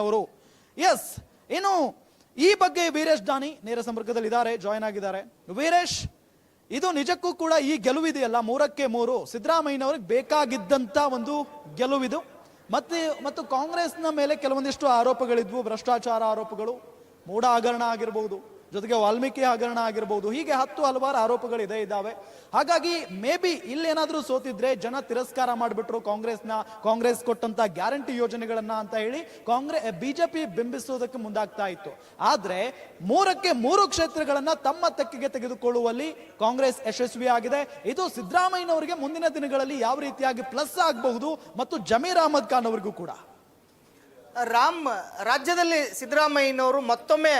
ಅವರು ಎಸ್ ಏನು ಈ ಬಗ್ಗೆ ವೀರೇಶ್ ದಾನಿ ನೇರ ಸಂಪರ್ಕದಲ್ಲಿ ಇದ್ದಾರೆ ಜಾಯ್ನ್ ಆಗಿದ್ದಾರೆ. ವೀರೇಶ್, ಇದು ನಿಜಕ್ಕೂ ಕೂಡ ಈ ಗೆಲುವಿದೆಯಲ್ಲ, ಮೂರಕ್ಕೆ ಮೂರು. ಸಿದ್ದರಾಮಯ್ಯನವ್ರಿಗೆ ಬೇಕಾಗಿದ್ದಂತ ಒಂದು ಗೆಲುವಿದು. ಮತ್ತೆ, ಮತ್ತು ಕಾಂಗ್ರೆಸ್ನ ಮೇಲೆ ಕೆಲವೊಂದಿಷ್ಟು ಆರೋಪಗಳಿದ್ವು, ಭ್ರಷ್ಟಾಚಾರ ಆರೋಪಗಳು ಮೂಢ ಹಗರಣ ಆಗಿರ್ಬೋದು. ಜೊತೆಗೆ ವಾಲ್ಮೀಕಿ ಹಗರಣ ಆಗಿರ್ಬೋದು, ಹೀಗೆ ಹತ್ತು ಹಲವಾರು ಆರೋಪಗಳಿದೆ ಇದ್ದಾವೆ ಹಾಗಾಗಿ ಮೇ ಬಿ ಇಲ್ಲೇನಾದರೂ ಸೋತಿದ್ರೆ ಜನ ತಿರಸ್ಕಾರ ಮಾಡಿಬಿಟ್ರು ಕಾಂಗ್ರೆಸ್ನ, ಕಾಂಗ್ರೆಸ್ ಕೊಟ್ಟಂತ ಗ್ಯಾರಂಟಿ ಯೋಜನೆಗಳನ್ನ ಅಂತ ಹೇಳಿ ಕಾಂಗ್ರೆಸ್ ಬಿಜೆಪಿ ಬಿಂಬಿಸೋದಕ್ಕೆ ಮುಂದಾಗ್ತಾ ಇತ್ತು. ಆದ್ರೆ ಮೂರಕ್ಕೆ ಮೂರು ಕ್ಷೇತ್ರಗಳನ್ನ ತಮ್ಮ ತೆಕ್ಕಿಗೆ ತೆಗೆದುಕೊಳ್ಳುವಲ್ಲಿ ಕಾಂಗ್ರೆಸ್ ಯಶಸ್ವಿ ಆಗಿದೆ. ಇದು ಸಿದ್ದರಾಮಯ್ಯನವರಿಗೆ ಮುಂದಿನ ದಿನಗಳಲ್ಲಿ ಯಾವ ರೀತಿಯಾಗಿ ಪ್ಲಸ್ ಆಗಬಹುದು ಮತ್ತು ಜಮೀರ್ ಅಹಮದ್ ಖಾನ್ ಅವರಿಗೂ ಕೂಡ. ರಾಮ್, ರಾಜ್ಯದಲ್ಲಿ ಸಿದ್ದರಾಮಯ್ಯನವರು ಮತ್ತೊಮ್ಮೆ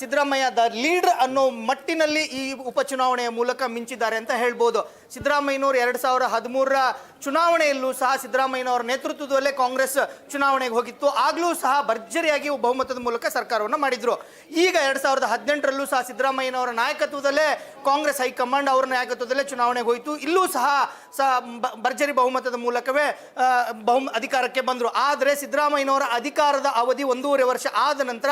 ಸಿದ್ದರಾಮಯ್ಯ ದ ಲೀಡರ್ ಅನ್ನೋ ಮಟ್ಟಿನಲ್ಲಿ ಈ ಉಪಚುನಾವಣೆಯ ಮೂಲಕ ಮಿಂಚಿದ್ದಾರೆ ಅಂತ ಹೇಳ್ಬೋದು. ಸಿದ್ದರಾಮಯ್ಯನವರು ಎರಡು ಸಾವಿರ ಹದಿಮೂರರ ಚುನಾವಣೆಯಲ್ಲೂ ಸಹ ಸಿದ್ದರಾಮಯ್ಯನವರ ನೇತೃತ್ವದಲ್ಲೇ ಕಾಂಗ್ರೆಸ್ ಚುನಾವಣೆಗೆ ಹೋಗಿತ್ತು. ಆಗಲೂ ಸಹ ಭರ್ಜರಿಯಾಗಿ ಬಹುಮತದ ಮೂಲಕ ಸರ್ಕಾರವನ್ನು ಮಾಡಿದ್ರು. ಈಗ ಎರಡು ಸಾವಿರದ ಹದಿನೆಂಟರಲ್ಲೂ ಸಹ ಸಿದ್ದರಾಮಯ್ಯನವರ ನಾಯಕತ್ವದಲ್ಲೇ ಕಾಂಗ್ರೆಸ್ ಹೈಕಮಾಂಡ್ ಅವರ ನಾಯಕತ್ವದಲ್ಲೇ ಚುನಾವಣೆಗೆ ಹೋಯಿತು. ಇಲ್ಲೂ ಸಹ ಸಹ ಭರ್ಜರಿ ಬಹುಮತದ ಮೂಲಕವೇ ಬಹು ಅಧಿಕಾರಕ್ಕೆ ಬಂದರು. ಆದರೆ ಸಿದ್ದರಾಮಯ್ಯನವರ ಅಧಿಕಾರದ ಅವಧಿ ಒಂದೂವರೆ ವರ್ಷ ಆದ ನಂತರ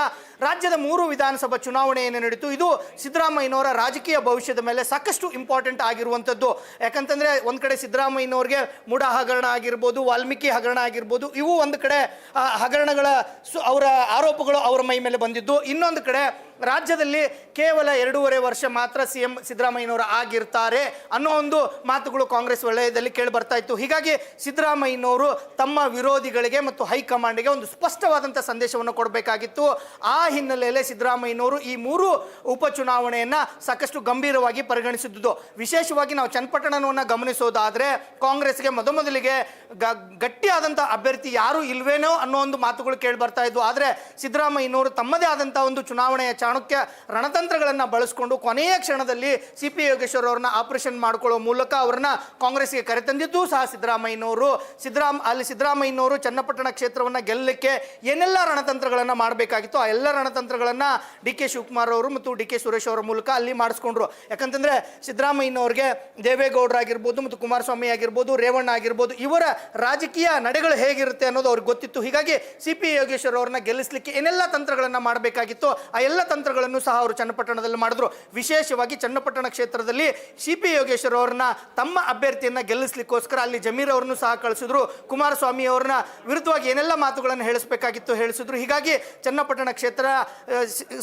ರಾಜ್ಯದ ಮೂರು ವಿಧಾನಸಭಾ ಚುನಾವಣೆಯನ್ನು ನಡೆಯಿತು ಇದು ಸಿದ್ದರಾಮಯ್ಯನವರ ರಾಜಕೀಯ ಭವಿಷ್ಯದ ಮೇಲೆ ಸಾಕಷ್ಟು ಇಂಪಾರ್ಟೆಂಟ್ ಆಗಿರುವಂಥದ್ದು ಯಾಕಂತಂದ್ರೆ ಒಂದು ಕಡೆ ಸಿದ್ದರಾಮಯ್ಯನವ್ರಿಗೆ ಮೂಢ ಹಗರಣ ಆಗಿರ್ಬೋದು, ವಾಲ್ಮೀಕಿ ಹಗರಣ ಆಗಿರ್ಬೋದು, ಇವು ಒಂದು ಕಡೆ ಹಗರಣಗಳ ಸು- ಅವರ ಆರೋಪಗಳು ಅವರ ಮೈ ಮೇಲೆ ಬಂದಿದ್ದು. ಇನ್ನೊಂದು ಕಡೆ ರಾಜ್ಯದಲ್ಲಿ ಕೇವಲ ಎರಡೂವರೆ ವರ್ಷ ಮಾತ್ರ ಸಿ ಎಂ ಸಿದ್ದರಾಮಯ್ಯನವರು ಆಗಿರ್ತಾರೆ ಅನ್ನೋ ಒಂದು ಮಾತುಗಳು ಕಾಂಗ್ರೆಸ್ ವಲಯದಲ್ಲಿ ಕೇಳಿ ಬರ್ತಾ ಇತ್ತು. ಹೀಗಾಗಿ ಸಿದ್ದರಾಮಯ್ಯನವರು ತಮ್ಮ ವಿರೋಧಿಗಳಿಗೆ ಮತ್ತು ಹೈಕಮಾಂಡ್ಗೆ ಒಂದು ಸ್ಪಷ್ಟವಾದಂಥ ಸಂದೇಶವನ್ನು ಕೊಡಬೇಕಾಗಿತ್ತು. ಆ ಹಿನ್ನೆಲೆಯಲ್ಲಿ ಸಿದ್ದರಾಮಯ್ಯನವರು ಈ ಮೂರು ಉಪಚುನಾವಣೆಯನ್ನ ಸಾಕಷ್ಟು ಗಂಭೀರವಾಗಿ ಪರಿಗಣಿಸಿದ್ದು. ವಿಶೇಷವಾಗಿ ನಾವು ಚನ್ನಪಟ್ಟಣವನ್ನು ಗಮನಿಸೋದಾದರೆ ಕಾಂಗ್ರೆಸ್ಗೆ ಮೊದಮೊದಲಿಗೆ ಗ- ಗಟ್ಟಿಯಾದಂಥ ಅಭ್ಯರ್ಥಿ ಯಾರು ಇಲ್ವೇನೋ ಅನ್ನೋ ಒಂದು ಮಾತುಗಳು ಕೇಳಿ ಬರ್ತಾ ಇದ್ವು. ಆದರೆ ಸಿದ್ದರಾಮಯ್ಯನವರು ತಮ್ಮದೇ ಆದಂಥ ಒಂದು ಚುನಾವಣೆಯ ಚಾಣಕ್ಯ ರಣತಂತ್ರಗಳನ್ನು ಬಳಸಿಕೊಂಡು ಕೊನೆಯ ಕ್ಷಣದಲ್ಲಿ ಸಿ ಪಿ ಯೋಗೇಶ್ವರ್ ಅವ್ರನ್ನ ಆಪರೇಷನ್ ಮಾಡ್ಕೊಳ್ಳೋ ಮೂಲಕ ಅವ್ರನ್ನ ಕಾಂಗ್ರೆಸ್ಗೆ ಕರೆತಂದಿದ್ದು ಸಹ ಸಿದ್ದರಾಮಯ್ಯನವರು. ಸಿದ್ದರಾಮ್, ಅಲ್ಲಿ ಸಿದ್ದರಾಮಯ್ಯನವರು ಚನ್ನಪಟ್ಟಣ ಕ್ಷೇತ್ರವನ್ನು ಗೆಲ್ಲಲಿಕ್ಕೆ ಏನೆಲ್ಲ ರಣತಂತ್ರಗಳನ್ನು ಮಾಡಬೇಕಾಗಿತ್ತು ಆ ಎಲ್ಲ ರಣತಂತ್ರಗಳನ್ನು ಡಿ ಕೆ ಶಿವಕುಮಾರ್ ಅವರು ಮತ್ತು ಡಿ ಕೆ ಸುರೇಶ್ ಅವರ ಮೂಲಕ ಅಲ್ಲಿ ಮಾಡಿಸ್ಕೊಂಡ್ರು. ಯಾಕಂತಂದ್ರೆ ಸಿದ್ದರಾಮಯ್ಯನವ್ರಿಗೆ ದೇವೇಗೌಡರು ಆಗಿರ್ಬೋದು ಮತ್ತು ಕುಮಾರಸ್ವಾಮಿ ಆಗಿರ್ಬೋದು, ರೇವಣ್ಣ ಆಗಿರ್ಬೋದು, ಇವರ ರಾಜಕೀಯ ನಡೆಗಳು ಹೇಗಿರುತ್ತೆ ಅನ್ನೋದು ಅವ್ರಿಗೆ ಗೊತ್ತಿತ್ತು. ಹೀಗಾಗಿ ಸಿ ಪಿ ಯೋಗೇಶ್ವರ್ ಅವ್ರನ್ನ ಗೆಲ್ಲಿಸಲಿಕ್ಕೆ ಏನೆಲ್ಲ ತಂತ್ರಗಳನ್ನು ಮಾಡಬೇಕಾಗಿತ್ತು ಆ ಎಲ್ಲ ತಂತ್ರಗಳನ್ನು ಸಹ ಅವರು ಚನ್ನಪಟ್ಟಣದಲ್ಲಿ ಮಾಡಿದ್ರು. ವಿಶೇಷವಾಗಿ ಚನ್ನಪಟ್ಟಣ ಕ್ಷೇತ್ರದಲ್ಲಿ ಸಿ ಪಿ ಯೋಗೇಶ್ವರ ಅವ್ರನ್ನ ತಮ್ಮ ಅಭ್ಯರ್ಥಿಯನ್ನ ಗೆಲ್ಲಿಸ್ಲಿಕ್ಕೋಸ್ಕರ ಅಲ್ಲಿ ಜಮೀರ್ ಅವ್ರನ್ನು ಸಹ ಕಳಿಸಿದ್ರು. ಕುಮಾರಸ್ವಾಮಿ ಅವ್ರನ್ನ ವಿರುದ್ಧವಾಗಿ ಏನೆಲ್ಲ ಮಾತುಗಳನ್ನು ಹೇಳಿಸಬೇಕಾಗಿತ್ತು ಹೇಳಿಸಿದ್ರು. ಹೀಗಾಗಿ ಚನ್ನಪಟ್ಟಣ ಕ್ಷೇತ್ರ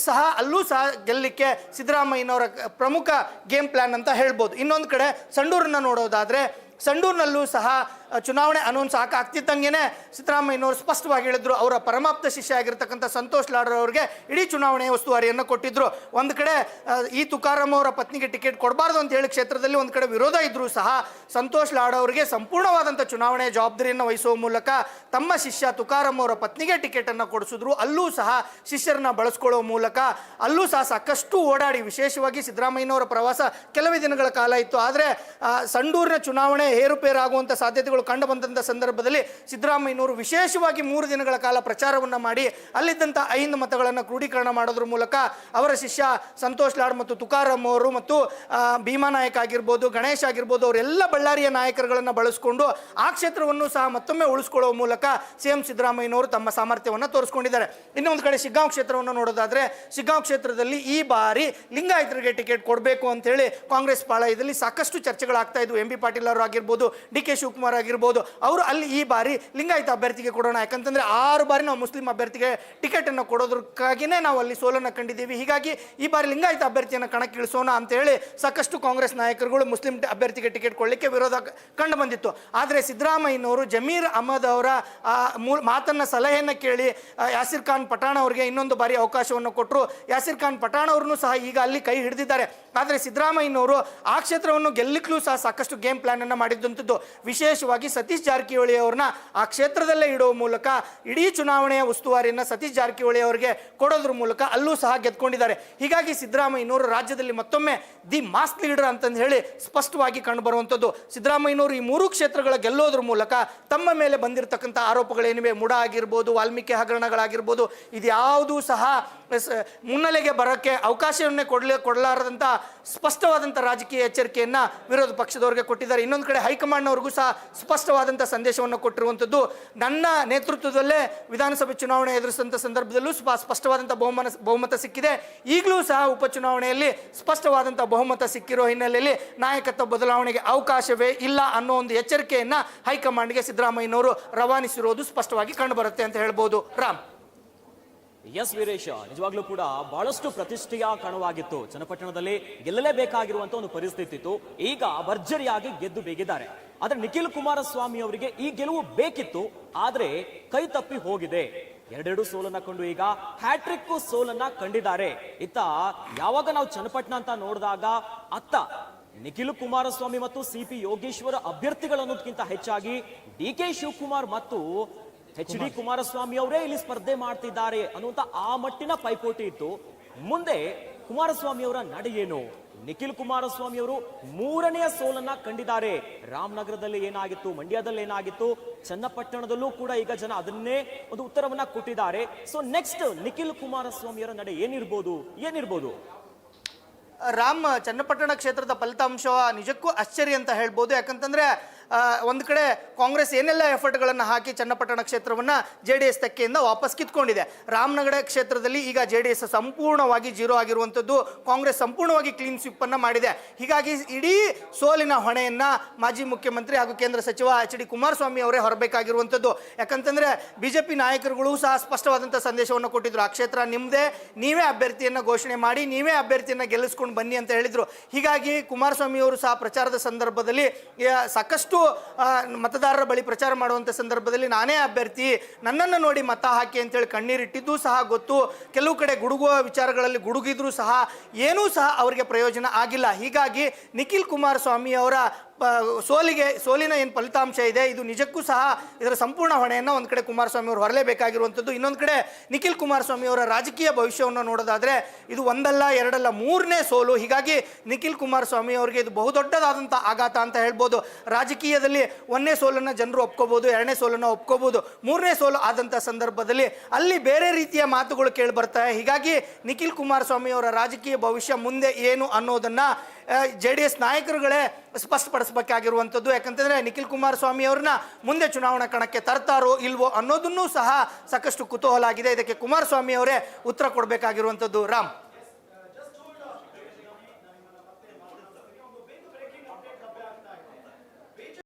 ಸಹ ಅಲ್ಲೂ ಸಹ ಗೆಲ್ಲಲಿಕ್ಕೆ ಸಿದ್ದರಾಮಯ್ಯನವರ ಪ್ರಮುಖ ಗೇಮ್ ಪ್ಲಾನ್ ಅಂತ ಹೇಳ್ಬೋದು. ಇನ್ನೊಂದು ಕಡೆ ಸಂಡೂರನ್ನ ನೋಡೋದಾದ್ರೆ, ಸಂಡೂರಿನಲ್ಲೂ ಸಹ ಚುನಾವಣೆ ಅನೌನ್ಸ್ ಹಾಕ ಆಗ್ತಿದ್ದಂಗೆನೆ ಸಿದ್ದರಾಮಯ್ಯನವರು ಸ್ಪಷ್ಟವಾಗಿ ಹೇಳಿದ್ರು. ಅವರ ಪರಮಾಪ್ತ ಶಿಷ್ಯ ಆಗಿರ್ತಕ್ಕಂಥ ಸಂತೋಷ್ ಲಾಡ್ರ್ ಅವರಿಗೆ ಇಡೀ ಚುನಾವಣೆ ಉಸ್ತುವಾರಿಯನ್ನು ಕೊಟ್ಟಿದ್ರು. ಒಂದು ಕಡೆ ಈ ತುಕಾರಾಮ್ ಅವರ ಪತ್ನಿಗೆ ಟಿಕೆಟ್ ಕೊಡಬಾರ್ದು ಅಂತ ಹೇಳಿ ಕ್ಷೇತ್ರದಲ್ಲಿ ಒಂದು ಕಡೆ ವಿರೋಧ ಇದ್ರೂ ಸಹ ಸಂತೋಷ್ ಲಾಡ್ ಅವರಿಗೆ ಸಂಪೂರ್ಣವಾದಂಥ ಚುನಾವಣೆಯ ಜವಾಬ್ದಾರಿಯನ್ನು ವಹಿಸುವ ಮೂಲಕ ತಮ್ಮ ಶಿಷ್ಯ ತುಕಾರಾಮ್ ಅವರ ಪತ್ನಿಗೆ ಟಿಕೆಟನ್ನು ಕೊಡಿಸಿದ್ರು. ಅಲ್ಲೂ ಸಹ ಶಿಷ್ಯರನ್ನ ಬಳಸ್ಕೊಳ್ಳೋ ಮೂಲಕ ಅಲ್ಲೂ ಸಹ ಸಾಕಷ್ಟು ಓಡಾಡಿ ವಿಶೇಷವಾಗಿ ಸಿದ್ದರಾಮಯ್ಯನವರ ಪ್ರವಾಸ ಕೆಲವೇ ದಿನಗಳ ಕಾಲ ಇತ್ತು. ಆದರೆ ಸಂಡೂರಿನ ಚುನಾವಣೆ ಏರುಪೇರಾಗುವಂಥ ಸಾಧ್ಯತೆಗಳು ಕಂಡು ಬಂದಂಥ ಸಂದರ್ಭದಲ್ಲಿ ಸಿದ್ದರಾಮಯ್ಯನವರು ವಿಶೇಷವಾಗಿ ಮೂರು ದಿನಗಳ ಕಾಲ ಪ್ರಚಾರವನ್ನು ಮಾಡಿ ಅಲ್ಲಿದ್ದಂಥ ಐದು ಮತಗಳನ್ನು ಕ್ರೋಢೀಕರಣ ಮಾಡೋದ್ರ ಮೂಲಕ ಅವರ ಶಿಷ್ಯ ಸಂತೋಷ್ ಲಾಡ್ ಮತ್ತು ತುಕಾರಾಮ್ ಅವರು ಮತ್ತು ಭೀಮಾ ನಾಯಕ್ ಆಗಿರ್ಬೋದು, ಗಣೇಶ್ ಆಗಿರ್ಬೋದು, ಅವರೆಲ್ಲ ಬಳ್ಳಾರಿಯ ನಾಯಕರುಗಳನ್ನು ಬಳಸಿಕೊಂಡು ಆ ಕ್ಷೇತ್ರವನ್ನು ಸಹ ಮತ್ತೊಮ್ಮೆ ಉಳಿಸ್ಕೊಳ್ಳುವ ಮೂಲಕ ಸಿ ಎಂ ಸಿದ್ದರಾಮಯ್ಯನವರು ತಮ್ಮ ಸಾಮರ್ಥ್ಯವನ್ನು ತೋರಿಸ್ಕೊಂಡಿದ್ದಾರೆ. ಇನ್ನೊಂದು ಕಡೆ ಶಿಗ್ಗಾಂವ್ ಕ್ಷೇತ್ರವನ್ನು ನೋಡೋದಾದ್ರೆ, ಶಿಗ್ಗಾಂವ್ ಕ್ಷೇತ್ರದಲ್ಲಿ ಈ ಬಾರಿ ಲಿಂಗಾಯತರಿಗೆ ಟಿಕೆಟ್ ಕೊಡಬೇಕು ಅಂತೇಳಿ ಕಾಂಗ್ರೆಸ್ ಪಾಳಯದಲ್ಲಿ ಸಾಕಷ್ಟು ಚರ್ಚೆಗಳಾಗ್ತಾ ಇದ್ವು. ಎಂ ಬಿ ಪಾಟೀಲ್ ಅವರು ಆಗಿರ್ಬೋದು, ಡಿ ಕೆ ಶಿವಕುಮಾರ್ ಅವರು ಅಲ್ಲಿ ಈ ಬಾರಿ ಲಿಂಗಾಯತ ಅಭ್ಯರ್ಥಿಗೆ ಕೊಡೋಣ. ಯಾಕಂತಂದರೆ ಆರು ಬಾರಿ ನಾವು ಮುಸ್ಲಿಂ ಅಭ್ಯರ್ಥಿಗೆ ಟಿಕೆಟನ್ನು ಕೊಡೋದಕ್ಕಾಗಿಯೇ ನಾವು ಅಲ್ಲಿ ಸೋಲನ್ನು ಕಂಡಿದ್ದೀವಿ. ಹೀಗಾಗಿ ಈ ಬಾರಿ ಲಿಂಗಾಯತ ಅಭ್ಯರ್ಥಿಯನ್ನು ಕಣಕ್ಕಿಳಿಸೋಣ ಅಂತ ಹೇಳಿ ಸಾಕಷ್ಟು ಕಾಂಗ್ರೆಸ್ ನಾಯಕರುಗಳು ಮುಸ್ಲಿಂ ಅಭ್ಯರ್ಥಿಗೆ ಟಿಕೆಟ್ ಕೊಡಲಿಕ್ಕೆ ವಿರೋಧ ಕಂಡು ಬಂದಿತ್ತು. ಆದರೆ ಸಿದ್ದರಾಮಯ್ಯನವರು, ಜಮೀರ್ ಅಹಮದ್ ಅವರ ಮಾತನ್ನ, ಸಲಹೆಯನ್ನು ಕೇಳಿ ಯಾಸಿರ್ ಖಾನ್ ಪಠಾಣ ಅವರಿಗೆ ಇನ್ನೊಂದು ಬಾರಿ ಅವಕಾಶವನ್ನು ಕೊಟ್ಟರು ಯಾಸಿರ್ ಖಾನ್ ಪಠಾಣ ಅವ್ರನ್ನೂ ಸಹ ಈಗ ಅಲ್ಲಿ ಕೈ ಹಿಡಿದಿದ್ದಾರೆ. ಆದರೆ ಸಿದ್ದರಾಮಯ್ಯನವರು ಆ ಕ್ಷೇತ್ರವನ್ನು ಗೆಲ್ಲಿಕ್ಲೂ ಸಹ ಸಾಕಷ್ಟು ಗೇಮ್ ಪ್ಲಾನ್ ಅನ್ನು ಮಾಡಿದ್ದಂಥದ್ದು ವಿಶೇಷವಾಗಿ ಸತೀಶ್ ಜಾರಕಿಹೊಳಿ ಅವ್ರನ್ನ ಆ ಕ್ಷೇತ್ರದಲ್ಲೇ ಇಡೋ ಮೂಲಕ ಇಡೀ ಚುನಾವಣೆಯ ಉಸ್ತುವಾರಿಯನ್ನು ಸತೀಶ್ ಜಾರಕಿಹೊಳಿ ಅವರಿಗೆ ಕೊಡೋದ್ರ ಮೂಲಕ ಅಲ್ಲೂ ಸಹ ಗೆದ್ಕೊಂಡಿದ್ದಾರೆ. ಹೀಗಾಗಿ ಸಿದ್ದರಾಮಯ್ಯನವರು ರಾಜ್ಯದಲ್ಲಿ ಮತ್ತೊಮ್ಮೆ ದಿ ಮಾಸ್ ಲೀಡರ್ ಅಂತಂದು ಹೇಳಿ ಸ್ಪಷ್ಟವಾಗಿ ಕಂಡುಬರುವಂಥದ್ದು. ಸಿದ್ದರಾಮಯ್ಯನವರು ಈ ಮೂರು ಕ್ಷೇತ್ರಗಳ ಗೆಲ್ಲೋದ್ರ ಮೂಲಕ ತಮ್ಮ ಮೇಲೆ ಬಂದಿರತಕ್ಕಂಥ ಆರೋಪಗಳೇನಿವೆ? ಮುಡ ಆಗಿರ್ಬೋದು, ವಾಲ್ಮೀಕಿ ಹಗರಣಗಳಾಗಿರ್ಬೋದು ಇದ್ಯಾವುದೂ ಸಹ ಮುನ್ನೆಲೆಗೆ ಬರೋಕ್ಕೆ ಅವಕಾಶವನ್ನೇ ಕೊಡಲೇ ಕೊಡಲಾರದಂಥ ಸ್ಪಷ್ಟವಾದಂಥ ರಾಜಕೀಯ ಎಚ್ಚರಿಕೆಯನ್ನು ವಿರೋಧ ಪಕ್ಷದವರಿಗೆ ಕೊಟ್ಟಿದ್ದಾರೆ. ಇನ್ನೊಂದು ಕಡೆ ಹೈಕಮಾಂಡ್ನವ್ರಿಗೂ ಸಹ ಸ್ಪಷ್ಟವಾದಂಥ ಸಂದೇಶವನ್ನು ಕೊಟ್ಟಿರುವಂಥದ್ದು ನನ್ನ ನೇತೃತ್ವದಲ್ಲೇ ವಿಧಾನಸಭೆ ಚುನಾವಣೆ ಎದುರಿಸಿದಂಥ ಸಂದರ್ಭದಲ್ಲೂ ಸ್ಪ ಸ್ಪಷ್ಟವಾದಂಥ ಬಹುಮನ ಬಹುಮತ ಸಿಕ್ಕಿದೆ. ಈಗಲೂ ಸಹ ಉಪಚುನಾವಣೆಯಲ್ಲಿ ಸ್ಪಷ್ಟವಾದಂಥ ಬಹುಮತ ಸಿಕ್ಕಿರೋ ಹಿನ್ನೆಲೆಯಲ್ಲಿ ನಾಯಕತ್ವ ಬದಲಾವಣೆಗೆ ಅವಕಾಶವೇ ಇಲ್ಲ ಅನ್ನೋ ಒಂದು ಎಚ್ಚರಿಕೆಯನ್ನು ಹೈಕಮಾಂಡ್ಗೆ ಸಿದ್ದರಾಮಯ್ಯನವರು ರವಾನಿಸಿರೋದು ಸ್ಪಷ್ಟವಾಗಿ ಕಂಡುಬರುತ್ತೆ ಅಂತ ಹೇಳ್ಬೋದು. ರಾಮ್. ಎಸ್ ವೀರೇಶ, ನಿಜವಾಗ್ಲೂ ಕೂಡ ಬಹಳಷ್ಟು ಪ್ರತಿಷ್ಠೆಯ ಕಣವಾಗಿತ್ತು. ಚನ್ನಪಟ್ಟಣದಲ್ಲಿ ಗೆಲ್ಲಲೇಬೇಕಾಗಿರುವಂತಹ ಒಂದು ಪರಿಸ್ಥಿತಿ ಇತ್ತು ಈಗ ಭರ್ಜರಿಯಾಗಿ ಗೆದ್ದು ಬೇಗಿದ್ದಾರೆ. ಆದ್ರೆ ನಿಖಿಲ್ ಕುಮಾರಸ್ವಾಮಿ ಅವರಿಗೆ ಈ ಗೆಲುವು ಬೇಕಿತ್ತು, ಆದರೆ ಕೈ ತಪ್ಪಿ ಹೋಗಿದೆ. ಎರಡೆರಡು ಸೋಲನ್ನ ಕಂಡು ಈಗ ಹ್ಯಾಟ್ರಿಕ್ ಸೋಲನ್ನ ಕಂಡಿದ್ದಾರೆ. ಇತ್ತ ಯಾವಾಗ ನಾವು ಚನ್ನಪಟ್ಟಣ ಅಂತ ನೋಡಿದಾಗ ಅತ್ತ ನಿಖಿಲ್ ಕುಮಾರಸ್ವಾಮಿ ಮತ್ತು ಸಿ ಪಿ ಯೋಗೇಶ್ವರ ಅಭ್ಯರ್ಥಿಗಳು ಅನ್ನೋದಕ್ಕಿಂತ ಹೆಚ್ಚಾಗಿ ಡಿ ಕೆ ಶಿವಕುಮಾರ್ ಮತ್ತು ಎಚ್ ಡಿ ಕುಮಾರಸ್ವಾಮಿ ಅವರೇ ಇಲ್ಲಿ ಸ್ಪರ್ಧೆ ಮಾಡ್ತಿದ್ದಾರೆ ಅನ್ನುವಂತ ಆ ಮಟ್ಟಿನ ಪೈಪೋಟಿ ಇತ್ತು. ಮುಂದೆ ಕುಮಾರಸ್ವಾಮಿ ಅವರ ನಡೆ ಏನು? ನಿಖಿಲ್ ಕುಮಾರಸ್ವಾಮಿ ಅವರು ಮೂರನೆಯ ಸೋಲನ್ನ ಕಂಡಿದ್ದಾರೆ. ರಾಮನಗರದಲ್ಲಿ ಏನಾಗಿತ್ತು, ಮಂಡ್ಯದಲ್ಲಿ ಏನಾಗಿತ್ತು, ಚನ್ನಪಟ್ಟಣದಲ್ಲೂ ಕೂಡ ಈಗ ಜನ ಅದನ್ನೇ ಒಂದು ಉತ್ತರವನ್ನ ಕೊಟ್ಟಿದ್ದಾರೆ. ಸೊ ನೆಕ್ಸ್ಟ್ ನಿಖಿಲ್ ಕುಮಾರಸ್ವಾಮಿ ಅವರ ನಡೆ ಏನಿರ್ಬೋದು? ಏನಿರ್ಬೋದು? ರಾಮ್, ಚನ್ನಪಟ್ಟಣ ಕ್ಷೇತ್ರದ ಫಲಿತಾಂಶ ನಿಜಕ್ಕೂ ಆಶ್ಚರ್ಯ ಅಂತ ಹೇಳ್ಬೋದು. ಯಾಕಂತಂದ್ರೆ ಒಂದು ಕಡೆ ಕಾಂಗ್ರೆಸ್ ಏನೆಲ್ಲ ಎಫರ್ಟ್ಗಳನ್ನು ಹಾಕಿ ಚನ್ನಪಟ್ಟಣ ಕ್ಷೇತ್ರವನ್ನು ಜೆ ಡಿ ಎಸ್ ತೆಕ್ಕೆಯಿಂದ ವಾಪಸ್ ಕಿತ್ಕೊಂಡಿದೆ. ರಾಮನಗರ ಕ್ಷೇತ್ರದಲ್ಲಿ ಈಗ ಜೆ ಡಿ ಎಸ್ ಸಂಪೂರ್ಣವಾಗಿ ಜೀರೋ ಆಗಿರುವಂಥದ್ದು ಕಾಂಗ್ರೆಸ್ ಸಂಪೂರ್ಣವಾಗಿ ಕ್ಲೀನ್ ಸ್ವೀಪ್ ಅನ್ನು ಮಾಡಿದೆ. ಹೀಗಾಗಿ ಇಡೀ ಸೋಲಿನ ಹೊಣೆಯನ್ನು ಮಾಜಿ ಮುಖ್ಯಮಂತ್ರಿ ಹಾಗೂ ಕೇಂದ್ರ ಸಚಿವ ಎಚ್ ಡಿ ಕುಮಾರಸ್ವಾಮಿ ಅವರೇ ಹೊರಬೇಕಾಗಿರುವಂಥದ್ದು. ಯಾಕಂತಂದ್ರೆ ಬಿಜೆಪಿ ನಾಯಕರುಗಳು ಸಹ ಸ್ಪಷ್ಟವಾದಂಥ ಸಂದೇಶವನ್ನು ಕೊಟ್ಟಿದ್ರು. ಆ ಕ್ಷೇತ್ರ ನಿಮ್ಮದೇ ನೀವೇ ಅಭ್ಯರ್ಥಿಯನ್ನು ಘೋಷಣೆ ಮಾಡಿ, ನೀವೇ ಅಭ್ಯರ್ಥಿಯನ್ನು ಗೆಲ್ಲಿಸ್ಕೊಂಡು ಬನ್ನಿ ಅಂತ ಹೇಳಿದರು. ಹೀಗಾಗಿ ಕುಮಾರಸ್ವಾಮಿ ಅವರು ಸಹ ಪ್ರಚಾರದ ಸಂದರ್ಭದಲ್ಲಿ ಸಾಕಷ್ಟು ಆ, ಮತದಾರರ ಬಳಿ ಪ್ರಚಾರ ಮಾಡುವಂಥ ಸಂದರ್ಭದಲ್ಲಿ ನಾನೇ ಅಭ್ಯರ್ಥಿ. ನನ್ನನ್ನು ನೋಡಿ ಮತ ಹಾಕಿ ಅಂತೇಳಿ ಕಣ್ಣೀರಿಟ್ಟಿದ್ದು ಸಹ ಗೊತ್ತು. ಕೆಲವು ಕಡೆ ಗುಡುಗುವ ವಿಚಾರಗಳಲ್ಲಿ ಗುಡುಗಿದ್ರೂ ಸಹ ಏನೂ ಸಹ ಅವರಿಗೆ ಪ್ರಯೋಜನ ಆಗಿಲ್ಲ. ಹೀಗಾಗಿ ನಿಖಿಲ್ ಕುಮಾರಸ್ವಾಮಿ ಅವರ ಸೋಲಿಗೆ, ಸೋಲಿನ ಏನು ಫಲಿತಾಂಶ ಇದೆ, ಇದು ನಿಜಕ್ಕೂ ಸಹ ಇದರ ಸಂಪೂರ್ಣ ಹೊಣೆಯನ್ನು ಒಂದು ಕಡೆ ಕುಮಾರಸ್ವಾಮಿ ಅವರು ಹೊರಲೇಬೇಕಾಗಿರುವಂಥದ್ದು. ಇನ್ನೊಂದು ಕಡೆ ನಿಖಿಲ್ ಕುಮಾರಸ್ವಾಮಿ ಅವರ ರಾಜಕೀಯ ಭವಿಷ್ಯವನ್ನು ನೋಡೋದಾದರೆ ಇದು ಒಂದಲ್ಲ, ಎರಡಲ್ಲ, ಮೂರನೇ ಸೋಲು. ಹೀಗಾಗಿ ನಿಖಿಲ್ ಕುಮಾರಸ್ವಾಮಿ ಅವರಿಗೆ ಇದು ಬಹುದೊಡ್ಡದಾದಂಥ ಆಘಾತ ಅಂತ ಹೇಳ್ಬೋದು. ರಾಜಕೀಯದಲ್ಲಿ ಒಂದನೇ ಸೋಲನ್ನು ಜನರು ಒಪ್ಕೋಬೋದು, ಎರಡನೇ ಸೋಲನ್ನು ಒಪ್ಕೋಬೋದು, ಮೂರನೇ ಸೋಲು ಆದಂಥ ಸಂದರ್ಭದಲ್ಲಿ ಅಲ್ಲಿ ಬೇರೆ ರೀತಿಯ ಮಾತುಗಳು ಕೇಳಿ ಬರ್ತವೆ ಹೀಗಾಗಿ ನಿಖಿಲ್ ಕುಮಾರಸ್ವಾಮಿ ಅವರ ರಾಜಕೀಯ ಭವಿಷ್ಯ ಮುಂದೆ ಏನು ಅನ್ನೋದನ್ನ ಜೆ ಡಿ ಎಸ್ ನಾಯಕರುಗಳೇ ಸ್ಪಷ್ಟಪಡಿಸಬೇಕಾಗಿರುವಂಥದ್ದು. ಯಾಕಂತಂದರೆ ನಿಖಿಲ್ ಕುಮಾರಸ್ವಾಮಿ ಅವ್ರನ್ನ ಮುಂದೆ ಚುನಾವಣಾ ಕಣಕ್ಕೆ ತರ್ತಾರೋ ಇಲ್ವೋ ಅನ್ನೋದನ್ನೂ ಸಹ ಸಾಕಷ್ಟು ಕುತೂಹಲ ಆಗಿದೆ. ಇದಕ್ಕೆ ಕುಮಾರಸ್ವಾಮಿ ಅವರೇ ಉತ್ತರ ಕೊಡಬೇಕಾಗಿರುವಂಥದ್ದು. ರಾಮ್.